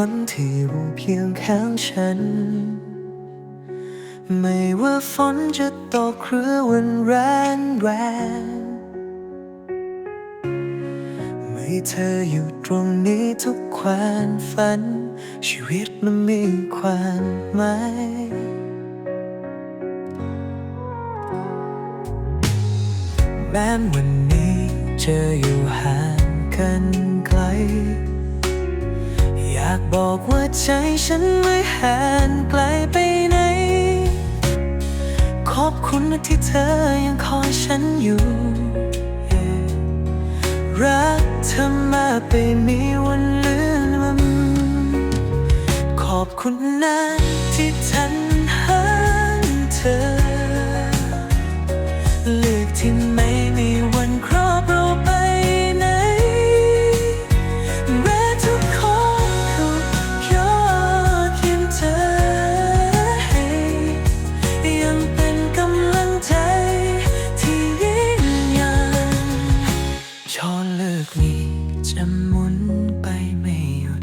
คนที่อยู่เพียงข้างฉัน ไม่ว่าฝนจะตกหรือวันแรงแรงไม่เธออยู่ตรงนี้ทุกความฝัน ชีวิตมันมีความหมายแม้วันนี้จะอยู่ห่างกันไกลากบอกว่าใจฉันไม่ห่างไกลไปไหน ขอบคุณนะที่เธอยังคอยฉันอยู่ รักเธอมาไปมีวันลืมมันขอบคุณนะที่ทัน ไปไม่หยุด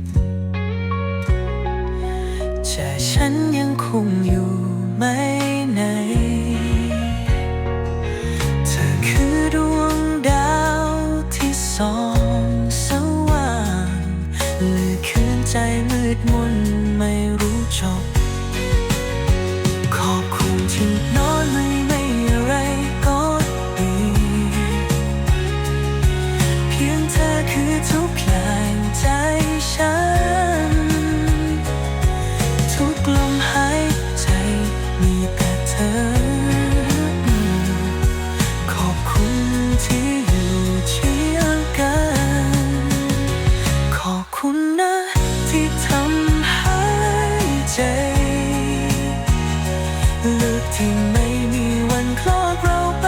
แต่ฉันยังคงอยู่ไม่ไหน เธอคือดวงดาวที่สองสว่างเหลือคืนใจมืดมนไม่รู้ นะที่ทำให้ใจเลือกที่ไม่มีวันคลอดเราไป